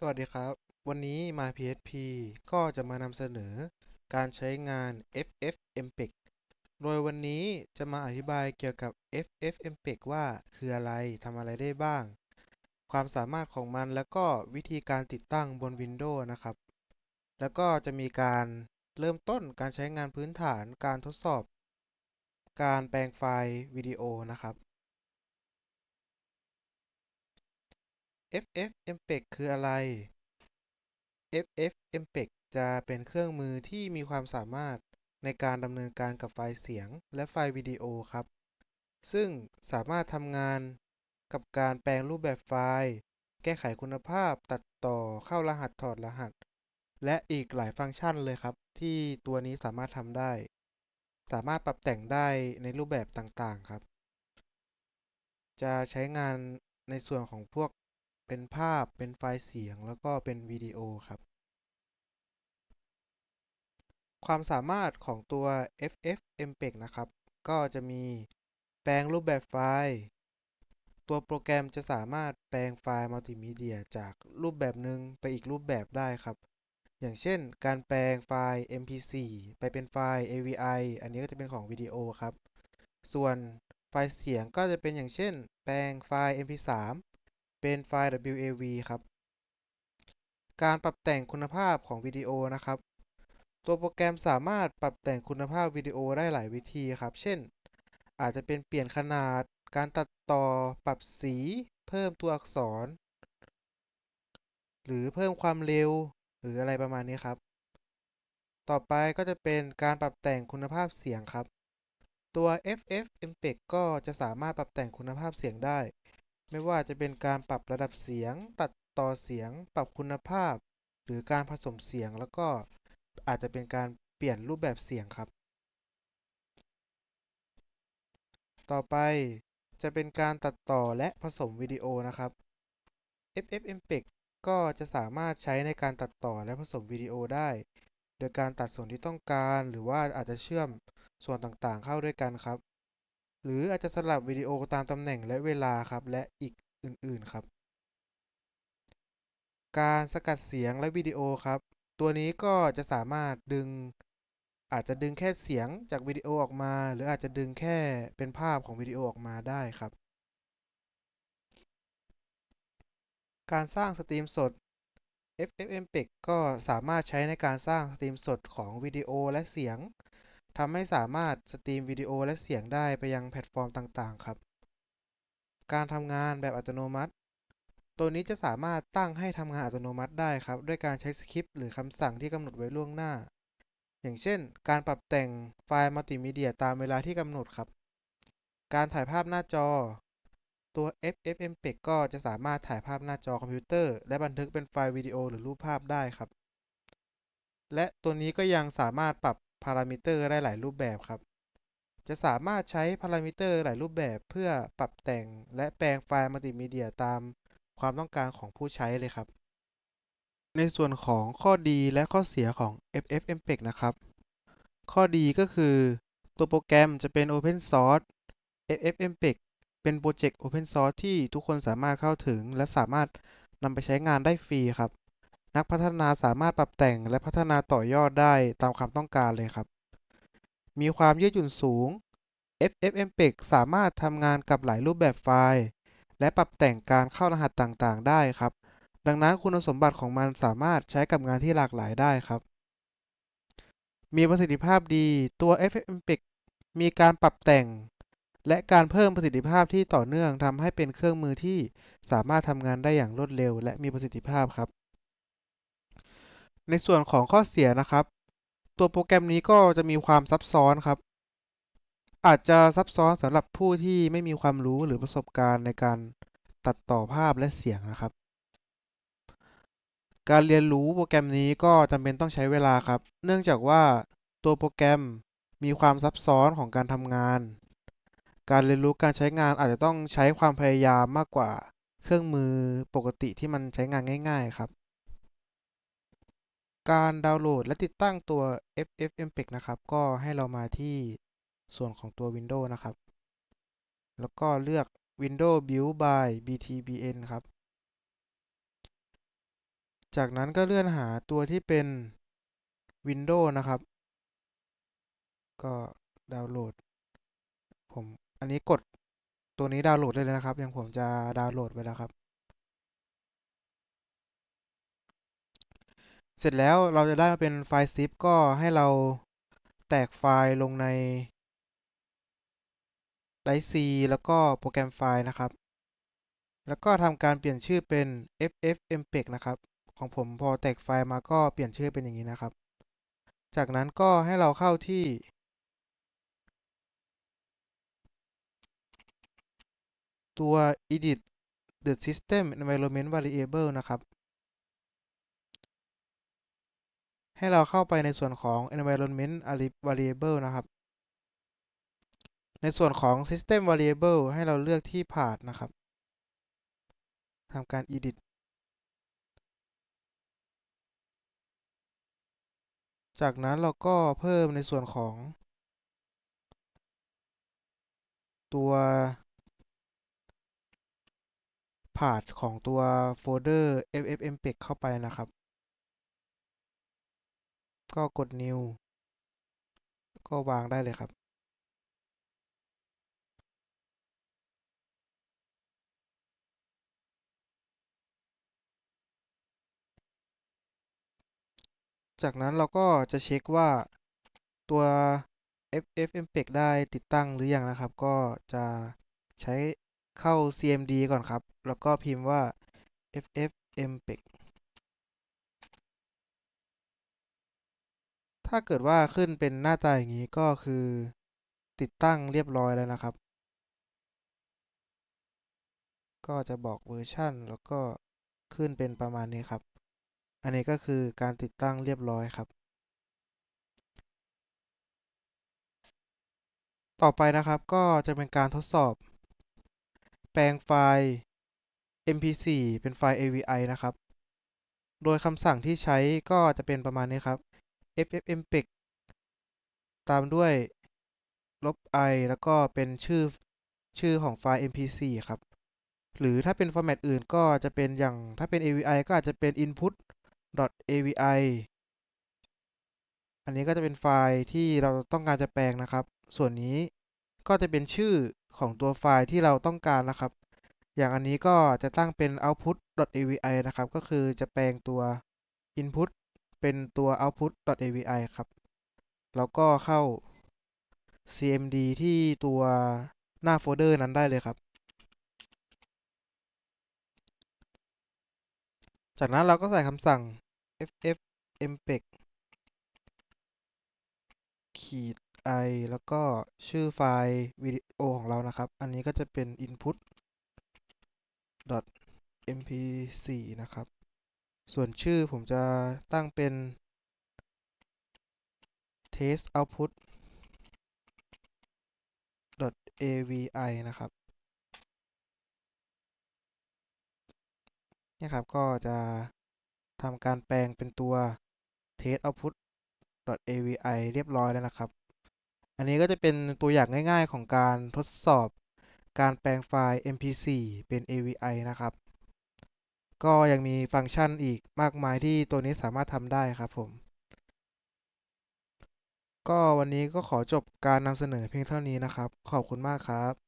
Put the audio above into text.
สวัสดีครับ วันนี้ MyPHP ก็จะมานำเสนอการใช้งาน FFmpeg โดยวันนี้จะมาอธิบายเกี่ยวกับ FFmpeg ว่าคืออะไรทำอะไรได้บ้าง ความสามารถของมันแล้วก็วิธีการติดตั้งบน Windows นะครับ แล้วก็จะมีการเริ่มต้นการใช้งานพื้นฐานการทดสอบ การแปลงไฟล์วิดีโอนะครับ FFmpeg คืออะไร FFmpeg จะเป็นเครื่องมือที่มีความสามารถในการดำเนินการกับไฟล์เสียงและไฟล์วิดีโอครับ ซึ่งสามารถทำงานกับการแปลงรูปแบบไฟล์ แก้ไขคุณภาพ ตัดต่อเข้ารหัสถอดรหัส และอีกหลายฟังก์ชันเลยครับ ที่ตัวนี้สามารถทำได้ สามารถปรับแต่งได้ในรูปแบบต่างๆครับ จะใช้งานในส่วนของพวก เป็นภาพ เป็นไฟล์เสียง แล้วก็เป็นวิดีโอครับ ความสามารถของตัว FFmpeg นะครับ ก็จะมีแปลงรูปแบบไฟล์ ตัวโปรแกรมจะสามารถแปลงไฟล์มัลติมีเดียจากรูปแบบหนึ่งไปอีกรูปแบบได้ครับ อย่างเช่น การแปลงไฟล์ mp4 ไปเป็นไฟล์ avi อันนี้ก็จะเป็นของวิดีโอครับ ส่วนไฟล์เสียงก็จะเป็นอย่างเช่น แปลงไฟล์ mp3 เป็นไฟล์ wav ครับ การปรับแต่งคุณภาพของวิดีโอนะครับ ตัวโปรแกรมสามารถปรับแต่งคุณภาพวิดีโอได้หลายวิธีครับ เช่น อาจจะเป็นเปลี่ยนขนาด การตัดต่อ ปรับสี เพิ่มตัวอักษร หรือเพิ่มความเร็ว หรืออะไรประมาณนี้ครับ ต่อไปก็จะเป็นการปรับแต่งคุณภาพเสียงครับ ตัว FFmpeg ก็จะสามารถปรับแต่งคุณภาพเสียงได้ ไม่ว่าจะเป็นการปรับระดับเสียง ตัดต่อเสียง ปรับคุณภาพ หรือการผสมเสียง แล้วก็อาจจะเป็นการเปลี่ยนรูปแบบเสียงครับ ต่อไปจะเป็นการตัดต่อและผสมวิดีโอนะครับ FFmpeg ก็จะสามารถใช้ในการตัดต่อและผสมวิดีโอได้ โดยการตัดส่วนที่ต้องการ หรือว่าอาจจะเชื่อมส่วนต่างๆเข้าด้วยกันครับ หรืออาจจะสลับวิดีโอตามตำแหน่งและเวลาครับ และอีกอื่นๆครับ การสกัดเสียงและวิดีโอครับ ตัวนี้ก็จะสามารถดึง อาจจะดึงแค่เสียงจากวิดีโอออกมา หรืออาจจะดึงแค่เป็นภาพของวิดีโอออกมาได้ครับ การสร้างสตรีมสด FFmpeg ก็สามารถใช้ในการสร้างสตรีมสดของวิดีโอและเสียง ทำให้สามารถสตรีมวิดีโอและเสียงได้ไปยังแพลตฟอร์มต่างๆ ครับ การทำงานแบบอัตโนมัติ ตัวนี้จะสามารถตั้งให้ทำงานอัตโนมัติได้ครับ ด้วยการใช้สคริปต์หรือคำสั่งที่กำหนดไว้ล่วงหน้า อย่างเช่น การปรับแต่งไฟล์มัลติมีเดียตามเวลาที่กำหนดครับ การถ่ายภาพหน้าจอ ตัว FFmpeg ก็จะสามารถถ่ายภาพหน้าจอคอมพิวเตอร์ และบันทึกเป็นไฟล์วิดีโอหรือรูปภาพได้ครับและตัวนี้ก็ยังสามารถปรับ พารามิเตอร์ได้หลายรูปแบบครับ จะสามารถใช้พารามิเตอร์หลายรูปแบบเพื่อปรับแต่งและแปลงไฟล์มัลติมีเดียตามความต้องการของผู้ใช้เลยครับ ในส่วนของข้อดีและข้อเสียของ FFmpeg นะครับ ข้อดีก็คือตัวโปรแกรมจะเป็น Open Source FFmpeg เป็นโปรเจกต์ Open Source ที่ทุกคนสามารถเข้าถึง และสามารถนำไปใช้งานได้ฟรีครับ นักพัฒนาสามารถปรับแต่งและพัฒนาต่อยอดได้ตามความต้องการเลยครับ มีความยืดหยุ่นสูง FFmpeg สามารถทำงานกับหลายรูปแบบไฟล์ และปรับแต่งการเข้ารหัสต่างๆ ได้ครับ ดังนั้นคุณสมบัติของมันสามารถใช้กับงานที่หลากหลายได้ครับ มีประสิทธิภาพดีตัว FFmpeg มีการปรับแต่ง และการเพิ่มประสิทธิภาพที่ต่อเนื่องทำให้เป็นเครื่องมือที่สามารถทำงานได้อย่างรวดเร็ว และมีประสิทธิภาพครับ ในส่วนของข้อเสียนะครับ ตัวโปรแกรมนี้ก็จะมีความซับซ้อนครับ อาจจะซับซ้อนสำหรับผู้ที่ไม่มีความรู้หรือประสบการณ์ในการตัดต่อภาพและเสียงนะครับ การเรียนรู้โปรแกรมนี้ก็จำเป็นต้องใช้เวลาครับ เนื่องจากว่าตัวโปรแกรมมีความซับซ้อนของการทำงาน การเรียนรู้การใช้งานอาจจะต้องใช้ความพยายามมากกว่าเครื่องมือปกติที่มันใช้งานง่าย ๆ ครับ การดาวน์โหลดและติดตั้งตัว FFmpeg นะครับ ก็ให้เรามาที่ส่วนของตัว Windows นะครับ แล้วก็เลือก Windows Build by BTBN ครับ จากนั้นก็เลื่อนหาตัวที่เป็น Windows นะครับ ก็ดาวน์โหลด ผมอันนี้กดตัวนี้ดาวน์โหลดได้เลยนะครับ อย่างผมจะดาวน์โหลดไว้แล้วครับ เสร็จแล้วเราจะได้มาเป็นไฟล์ zip ก็ให้เราแตกไฟล์ลงใน Drive C แล้วก็โปรแกรมไฟล์นะครับ แล้วก็ทำการเปลี่ยนชื่อเป็น ffmpeg นะครับ ของผมพอแตกไฟล์มาก็เปลี่ยนชื่อเป็นอย่างนี้นะครับ จากนั้นก็ให้เราเข้าที่ ตัว edit the system environment variable นะครับ ให้เราเข้าไปในส่วนของ environment variable นะครับ ในส่วนของ system variable ให้เราเลือกที่ path นะครับทำการ edit จากนั้นเราก็เพิ่มในส่วนของ ตัว path ของตัวโฟลเดอร์ ffmpeg เข้าไปนะครับ ก็กด new ก็วางได้เลยครับ จากนั้นเราก็จะเช็คว่าตัว ffmpeg ได้ติดตั้งหรือยังนะครับ ก็จะใช้เข้า cmd ก่อนครับ แล้วก็พิมพ์ว่า ffmpeg ถ้าเกิดว่าขึ้นเป็นหน้าตาอย่างนี้ก็คือ ติดตั้งเรียบร้อยแล้วนะครับ ก็จะบอกเวอร์ชันแล้วก็ขึ้นเป็นประมาณนี้ครับ อันนี้ก็คือการติดตั้งเรียบร้อยครับ ต่อไปนะครับก็จะเป็นการทดสอบ แปลงไฟล์ mp4 เป็นไฟล์ avi นะครับ โดยคำสั่งที่ใช้ก็จะเป็นประมาณนี้ครับ ffmpeg ตามด้วยลบ i แล้วก็เป็นชื่อชื่อของไฟล์ mp4 ครับ หรือถ้าเป็นฟอร์แมตอื่นก็จะเป็นอย่างถ้าเป็น avi ก็อาจจะเป็น input avi อันนี้ก็จะเป็นไฟล์ที่เราต้องการจะแปลงนะครับ ส่วนนี้ก็จะเป็นชื่อของตัวไฟล์ที่เราต้องการนะครับ อย่างอันนี้ก็จะตั้งเป็น output.avi นะครับ ก็คือจะแปลงตัว input เป็นตัว output.avi ครับ แล้วก็เข้า cmd ที่ตัวหน้าโฟลเดอร์นั้นได้เลยครับ จากนั้นเราก็ใส่คำสั่ง ffmpeg ขีด i แล้วก็ชื่อไฟล์วิดีโอของเรานะครับ อันนี้ก็จะเป็น input mp4 นะครับ ส่วนชื่อผมจะตั้งเป็น test output avi นะครับนี่ครับ ก็จะทำการแปลงเป็นตัว test output avi เรียบร้อยแล้วนะครับ อันนี้ก็จะเป็นตัวอย่างง่ายๆของการทดสอบการแปลงไฟล์ mp4 เป็น avi นะครับ ก็ยังมีฟังก์ชันอีกมากมายที่ตัวนี้สามารถทำได้ครับผม ก็วันนี้ก็ขอจบการนำเสนอเพียงเท่านี้นะครับ ขอบคุณมากครับ